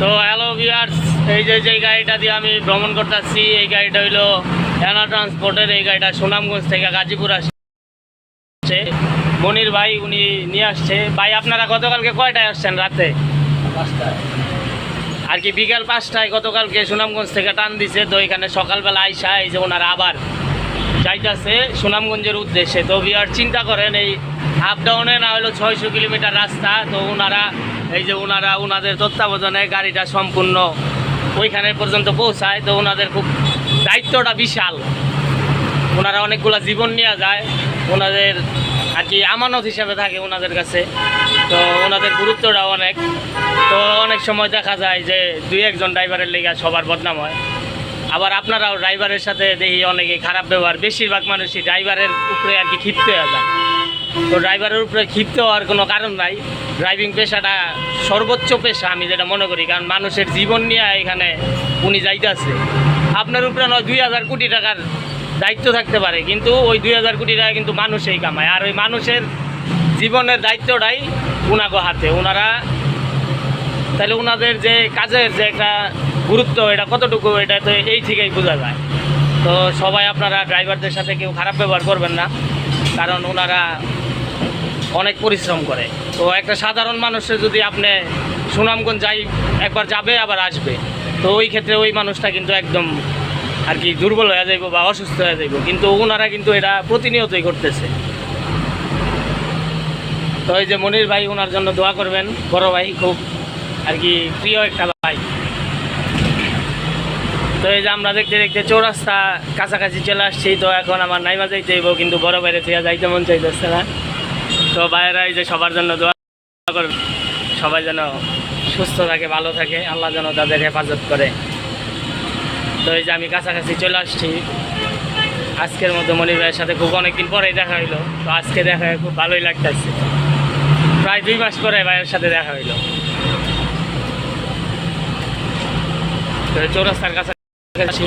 তো hello viewers এই যে যে গাড়িটা দিয়ে আমি ভ্রমণ করতেছি এই গাড়িটা হইল অ্যানা ট্রান্সপোর্টের এই গাড়িটা সুনামগঞ্জ থেকে গাজীপুর আসছে মনির ভাই উনি নিয়ে আসছে। ভাই আপনারা গতকালকে কয়টায় আসছেন রাতে? আর কি বিকাল পাঁচটায় গতকালকে সুনামগঞ্জ থেকে টান দিছে তো এখানে সকালবেলা আইসা এই যে ওনারা আবার যাইতেছে সুনামগঞ্জের উদ্দেশ্যে। তো বিয়ার চিন্তা করেন এই আপ ডাউনে না হলো ছয়শো কিলোমিটার রাস্তা, তো ওনারা এই যে ওনারা ওনাদের তত্ত্বাবধানে গাড়িটা সম্পূর্ণ ওইখানে পর্যন্ত পৌঁছায়, তো ওনাদের খুব দায়িত্বটা বিশাল। ওনারা অনেকগুলা জীবন নেওয়া যায় ওনাদের আর কি আমানত হিসাবে থাকে ওনাদের কাছে, তো ওনাদের গুরুত্বটাও অনেক। তো অনেক সময় দেখা যায় যে দুই একজন ড্রাইভারের লেগে সবার বদনাম হয়। আবার আপনারাও ড্রাইভারের সাথে দেখি অনেকে খারাপ ব্যবহার, বেশিরভাগ মানুষই ড্রাইভারের উপরে আর কি ক্ষিপ্ত হয়ে যায়। তো ড্রাইভারের উপরে ক্ষিপ্ত হওয়ার কোনো কারণ নাই। ড্রাইভিং পেশাটা সর্বোচ্চ পেশা আমি যেটা মনে করি, কারণ মানুষের জীবন নিয়ে এখানে উনি যাইতেছে। আপনার উপরে নয়, দুই হাজার কোটি টাকার দায়িত্ব থাকতে পারে, কিন্তু ওই দুই হাজার কোটি টাকা কিন্তু মানুষই কামায়। আর ওই মানুষের জীবনের দায়িত্বটাই উনাগো হাতে। ওনারা তাহলে ওনাদের যে কাজের যে একটা গুরুত্ব, এটা কতটুকু, এটা তো এই থেকেই বোঝা যায়। তো সবাই আপনারা ড্রাইভারদের সাথে কেউ খারাপ ব্যবহার করবেন না, কারণ ওনারা অনেক পরিশ্রম করে। তো একটা সাধারণ মানুষের যদি আপনি সুনামগঞ্জ যাই, একবার যাবে, আবার আসবে। তো ওই ক্ষেত্রে ওই মানুষটা কিন্তু একদম আর কি দুর্বল হয়ে যাইব বা অসুস্থ হয়ে যাইব। কিন্তু ওনারা কিন্তু এটা প্রতিনিয়তই করতেছে। তো এই যে মনির ভাই, ওনার জন্য দোয়া করবেন। বড় ভাই খুব আর কি প্রিয় একটা ভাই। তো এই যে আমরা দেখতে দেখতে চৌরাস্তা কাছাকাছি চলে আসছি। তো এখন আমার নাইমা যাইতে হইব, কিন্তু বড় বাইরে থেকে যাইতে মন চাইতেছে না। তো বাইরে এই যে সবার জন্য দোয়া করবেন সবাই যেন সুস্থ থাকে, ভালো থাকে, আল্লাহ যেন তাদের হেফাজত করে। তো এই যে আমি কাছাকাছি চলে আসছি। আজকের মতো মনির ভাইয়ের সাথে খুব অনেকদিন পরেই দেখা হইল। তো আজকে দেখা খুব ভালোই লাগতেছে। প্রায় দুই মাস পরে ভাইয়ের সাথে দেখা হইল। চৌরাস্তার কাছাকাছি